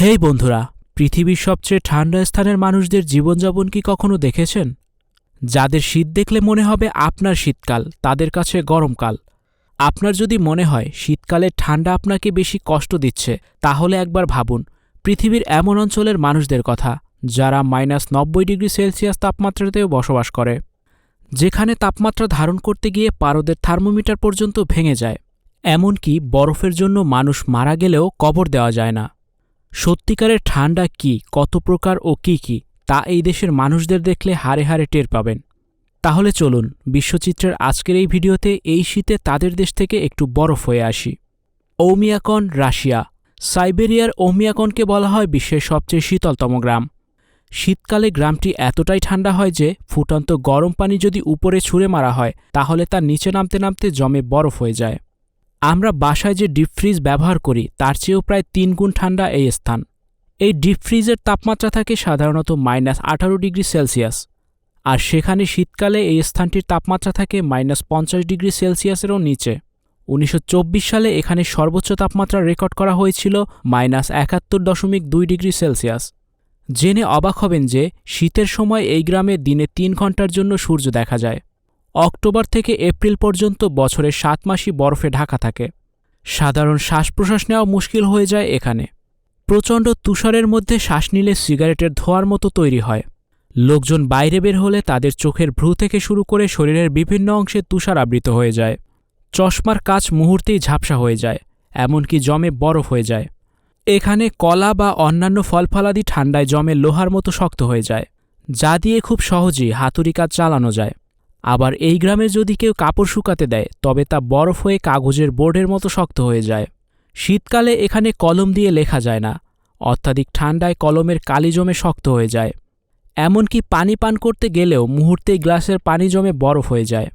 হেই বন্ধুরা, পৃথিবীর সবচেয়ে ঠান্ডা স্থানের মানুষদের জীবনযাপন কি কখনো দেখেছেন? যাদের শীত দেখলে মনে হবে আপনার শীতকাল, তাদের কাছে গরমকাল। আপনার যদি মনে হয় শীতকালে ঠান্ডা আপনাকে বেশি কষ্ট দিচ্ছে, তাহলে একবার ভাবুন, পৃথিবীর এমন অঞ্চলের মানুষদের কথা, যারা মাইনাস নব্বই ডিগ্রি সেলসিয়াস তাপমাত্রাতেও বসবাস করে। যেখানে তাপমাত্রা ধারণ করতে গিয়ে পারদের থার্মোমিটার পর্যন্ত ভেঙে যায়। এমনকি বরফের জন্য মানুষ মারা গেলেও কবর দেওয়া যায় না। সত্যিকারের ঠান্ডা কি, কত প্রকার ও কি কি, তা এই দেশের মানুষদের দেখলে হারে হারে টের পাবেন। তাহলে চলুন বিশ্বচিত্রের আজকের এই ভিডিওতে এই শীতে তাদের দেশ থেকে একটু বরফ হয়ে আসি। Oymyakon, Russia. সাইবেরিয়ার ওমিয়াকনকে বলা হয় বিশ্বের সবচেয়ে শীতলতম গ্রাম। শীতকালে গ্রামটি এতটাই ঠান্ডা হয় যে, ফুটন্ত গরম পানি যদি উপরে ছুঁড়ে মারা হয়, তাহলে তা নিচে নামতে নামতে জমে বরফ হয়ে যায়। আমরা বাসায় যে ডিপ ফ্রিজ ব্যবহার করি, তার চেয়েও প্রায় তিন গুণ ঠান্ডা এই স্থান। এই ডিপ ফ্রিজের তাপমাত্রা থাকে সাধারণত মাইনাস আঠারো ডিগ্রি সেলসিয়াস। আর সেখানে শীতকালে এই স্থানটির তাপমাত্রা থাকে মাইনাস পঞ্চাশ ডিগ্রি সেলসিয়াসেরও নিচে। উনিশশো চব্বিশ সালে এখানে সর্বোচ্চ তাপমাত্রা রেকর্ড করা হয়েছিল মাইনাস একাত্তর দশমিক দুই ডিগ্রি সেলসিয়াস। জেনে অবাক হবেন যে, শীতের সময় এই গ্রামে দিনে তিন ঘণ্টার জন্য সূর্য দেখা যায়। অক্টোবর থেকে এপ্রিল পর্যন্ত বছরের সাত মাসই বরফে ঢাকা থাকে। সাধারণ শ্বাস প্রশ্বাস নেওয়া মুশকিল হয়ে যায় এখানে। প্রচণ্ড তুষারের মধ্যে শ্বাস নিলে সিগারেটের ধোয়ার মতো তৈরি হয়। লোকজন বাইরে বের হলে তাদের চোখের ভ্রু থেকে শুরু করে শরীরের বিভিন্ন অংশে তুষার আবৃত হয়ে যায়। চশমার কাজ মুহূর্তেই ঝাপসা হয়ে যায়, এমনকি জমে বরফ হয়ে যায়। এখানে কলা বা অন্যান্য ফলফলাদি ঠান্ডায় জমে লোহার মতো শক্ত হয়ে যায়, যা দিয়ে খুব সহজেই হাতুড়ি কাজ চালানো যায়। আবার এই গ্রামে যদি কেউ কাপড় শুকাতে দেয়, তবে তা বরফ হয়ে কাগজের বোর্ডের মতো শক্ত হয়ে যায়। শীতকালে এখানে কলম দিয়ে লেখা যায় না, অত্যাধিক ঠান্ডায় কলমের কালি জমে শক্ত হয়ে যায়। এমনকি পানি পান করতে গেলেও মুহূর্তেই গ্লাসের পানি জমে বরফ হয়ে যায়।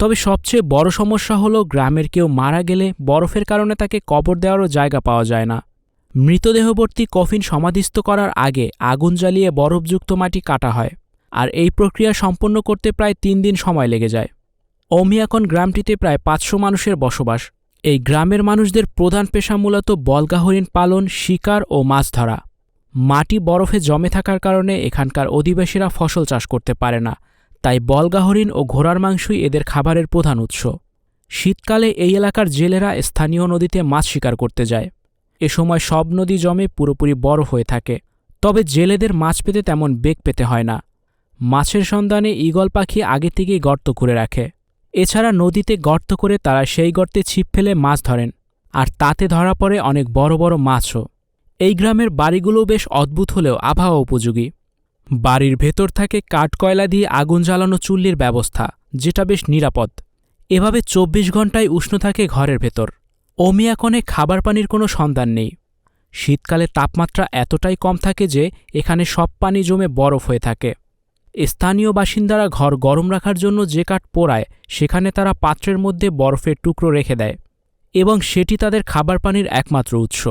তবে সবচেয়ে বড় সমস্যা হলো গ্রামের কেউ মারা গেলে বরফের কারণে তাকে কবর দেওয়ারও জায়গা পাওয়া যায় না। মৃতদেহবর্তী কফিন সমাধিস্থ করার আগে আগুন জ্বালিয়ে বরফযুক্ত মাটি কাটা হয়। আর এই প্রক্রিয়া সম্পন্ন করতে প্রায় তিন দিন সময় লেগে যায়। অমিয়াকন গ্রামটিতে প্রায় পাঁচশো মানুষের বসবাস। এই গ্রামের মানুষদের প্রধান পেশা মূলত বলগা হরিণ পালন, শিকার ও মাছ ধরা। মাটি বরফে জমে থাকার কারণে এখানকার অধিবাসীরা ফসল চাষ করতে পারে না, তাই বলগা হরিণ ও ঘোড়ার মাংসই এদের খাবারের প্রধান উৎস। শীতকালে এই এলাকার জেলেরা স্থানীয় নদীতে মাছ শিকার করতে যায়। এ সময় সব নদী জমে পুরোপুরি বরফ হয়ে থাকে, তবে জেলেদের মাছ পেতে তেমন বেগ পেতে হয় না। মাছের সন্ধানে ঈগল পাখি আগে থেকেই গর্ত করে রাখে। এছাড়া নদীতে গর্ত করে তারা সেই গর্তে ছিপ ফেলে মাছ ধরেন, আর তাতে ধরা পড়ে অনেক বড় বড় মাছও। এই গ্রামের বাড়িগুলো বেশ অদ্ভুত হলেও আবহাওয়া উপযোগী। বাড়ির ভেতর থাকে কাঠকয়লা দিয়ে আগুন জ্বালানো চুল্লির ব্যবস্থা, যেটা বেশ নিরাপদ। এভাবে চব্বিশ ঘন্টায় উষ্ণ থাকে ঘরের ভেতর। ওমিয়াকনে খাবার পানির কোনো সন্ধান নেই। শীতকালে তাপমাত্রা এতটাই কম থাকে যে এখানে সব পানি জমে বরফ হয়ে থাকে। স্থানীয় বাসিন্দারা ঘর গরম রাখার জন্য যে কাঠ পোড়ায়, সেখানে তারা পাত্রের মধ্যে বরফের টুকরো রেখে দেয় এবং সেটি তাদের খাবার পানির একমাত্র উৎস।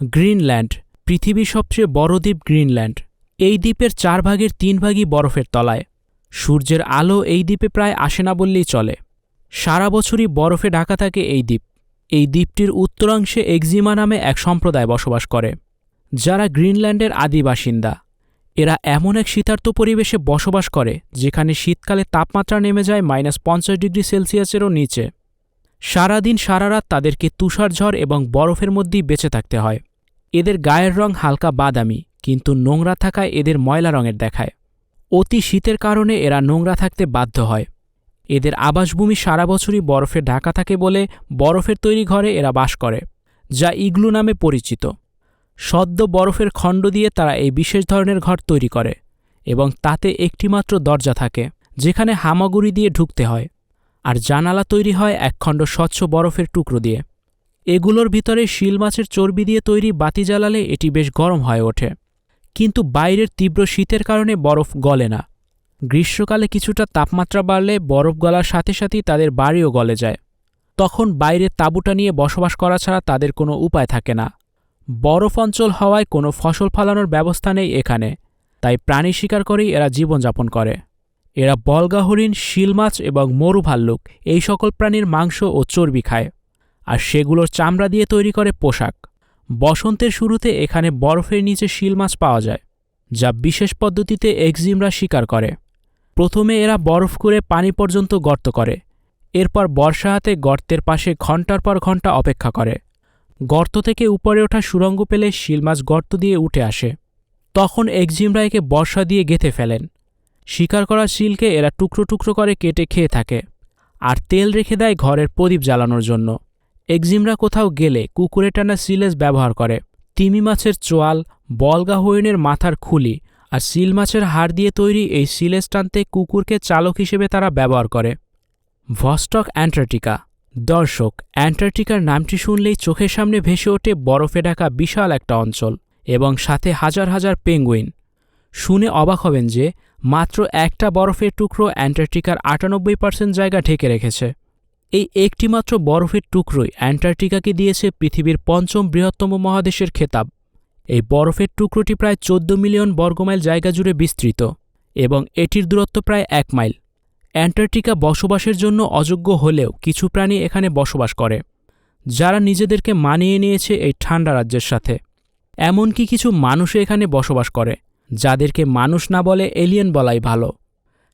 গ্রিনল্যান্ড, পৃথিবীর সবচেয়ে বড় দ্বীপ গ্রিনল্যান্ড। এই দ্বীপের চার ভাগের তিন ভাগই বরফের তলায়। সূর্যের আলো এই দ্বীপে প্রায় আসে না বললেই চলে। সারা বছরই বরফে ঢাকা থাকে এই দ্বীপ। এই দ্বীপটির উত্তরাংশে এক্সিমা নামে এক সম্প্রদায় বসবাস করে, যারা গ্রিনল্যান্ডের আদি বাসিন্দা। এরা এমন এক শীতার্ত পরিবেশে বসবাস করে, যেখানে শীতকালে তাপমাত্রা নেমে যায় মাইনাস পঞ্চাশ ডিগ্রি সেলসিয়াসেরও নিচে। সারাদিন সারা রাত তাদেরকে তুষারঝড় এবং বরফের মধ্যেই বেঁচে থাকতে হয়। এদের গায়ের রং হালকা বাদামি, কিন্তু নোংরা থাকায় এদের ময়লা রঙের দেখায়। অতি শীতের কারণে এরা নোংরা থাকতে বাধ্য হয়। এদের আবাসভূমি সারা বছরই বরফে ঢাকা থাকে বলে বরফের তৈরি ঘরে এরা বাস করে, যা ইগলু নামে পরিচিত। সদ্য বরফের খণ্ড দিয়ে তারা এই বিশেষ ধরনের ঘর তৈরি করে এবং তাতে একটিমাত্র দরজা থাকে, যেখানে হামাগুড়ি দিয়ে ঢুকতে হয় আর জানালা তৈরি হয় একখণ্ড স্বচ্ছ বরফের টুকরো দিয়ে। এগুলোর ভিতরে শিল মাছের চর্বি দিয়ে তৈরি বাতি জ্বালালে এটি বেশ গরম হয়ে ওঠে। কিন্তু বাইরের তীব্র শীতের কারণে বরফ গলে না। গ্রীষ্মকালে কিছুটা তাপমাত্রা বাড়লে বরফ গলার সাথে সাথেই তাদের বাড়িও গলে যায়। তখন বাইরে তাঁবুটা নিয়ে বসবাস করা ছাড়া তাদের কোনো উপায় থাকে না। বরফ অঞ্চল হওয়ায় কোনো ফসল ফলানোর ব্যবস্থা নেই এখানে, তাই প্রাণী শিকার করেই এরা জীবনযাপন করে। এরা বলগা হরিণ শিল মাছ এবং মরু ভাল্লুক, এই সকল প্রাণীর মাংস ও চর্বি খায়, আর সেগুলোর চামড়া দিয়ে তৈরি করে পোশাক। বসন্তের শুরুতে এখানে বরফের নিচে শিল মাছ পাওয়া যায়, যা বিশেষ পদ্ধতিতে এক্সিমরা শিকার করে। প্রথমে এরা বরফ করে পানি পর্যন্ত গর্ত করে, এরপর বর্ষা হাতে গর্তের পাশে ঘণ্টার পর ঘণ্টা অপেক্ষা করে। গর্ত থেকে উপরে ওঠা সুরঙ্গ পেলে শিল মাছ গর্ত দিয়ে উঠে আসে। তখন এক্সিমরা একে বর্ষা দিয়ে গেঁথে ফেলেন। শিকার করা শিলকে এরা টুকরো টুকরো করে কেটে খেয়ে থাকে আর তেল রেখে দেয় ঘরের প্রদীপ জ্বালানোর জন্য। এক্সিমরা কোথাও গেলে কুকুরে টানা সিলেজ ব্যবহার করে। তিমি মাছের চোয়াল, বলগা হরিণের মাথার খুলি আর সিল মাছের হাড় দিয়ে তৈরি এই সিলেজ টানতে কুকুরকে চালক হিসেবে তারা ব্যবহার করে। ভস্টক অ্যান্টার্কটিকা দর্শক, অ্যান্টার্কটিকার নামটি শুনলেই চোখের সামনে ভেসে ওঠে বরফে ঢাকা বিশাল একটা অঞ্চল এবং সাথে হাজার হাজার পেঙ্গুইন। শুনে অবাক হবেন যে, মাত্র একটা বরফের টুকরো অ্যান্টার্কটিকার আটানব্বই পার্সেন্ট জায়গা ঢেকে রেখেছে। এই একটিমাত্র বরফের টুকরোই অ্যান্টার্কটিকাকে দিয়েছে পৃথিবীর পঞ্চম বৃহত্তম মহাদেশের খেতাব। এই বরফের টুকরোটি প্রায় চোদ্দ মিলিয়ন বর্গমাইল জায়গা জুড়ে বিস্তৃত এবং এটির দূরত্ব প্রায় এক মাইল। অ্যান্টার্কটিকা বসবাসের জন্য অযোগ্য হলেও কিছু প্রাণী এখানে বসবাস করে, যারা নিজেদেরকে মানিয়ে নিয়েছে এই ঠান্ডা রাজ্যের সাথে। এমনকি কিছু মানুষও এখানে বসবাস করে, যাদেরকে মানুষ না বলে এলিয়েন বলাই ভালো।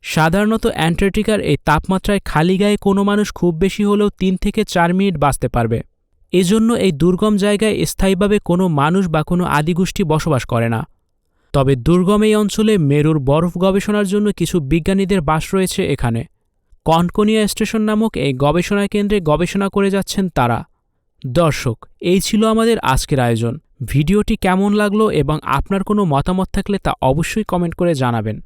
সাধারণত অ্যান্টার্কটিকার এই তাপমাত্রায় খালি গায়ে কোনো মানুষ খুব বেশি হলেও তিন থেকে চার মিনিট বাঁচতে পারবে। এজন্য এই দুর্গম জায়গায় স্থায়ীভাবে কোনো মানুষ বা কোনো আদিগোষ্ঠী বসবাস করে না। তবে দুর্গম এই অঞ্চলে মেরুর বরফ গবেষণার জন্য কিছু বিজ্ঞানীদের বাস রয়েছে এখানে। কনকনিয়া স্টেশন নামক এই গবেষণা কেন্দ্রে গবেষণা করে যাচ্ছেন তারা। দর্শক, এই ছিল আমাদের আজকের আয়োজন। ভিডিওটি কেমন লাগল এবং আপনার কোনো মতামত থাকলে তা অবশ্যই কমেন্ট করে জানাবেন।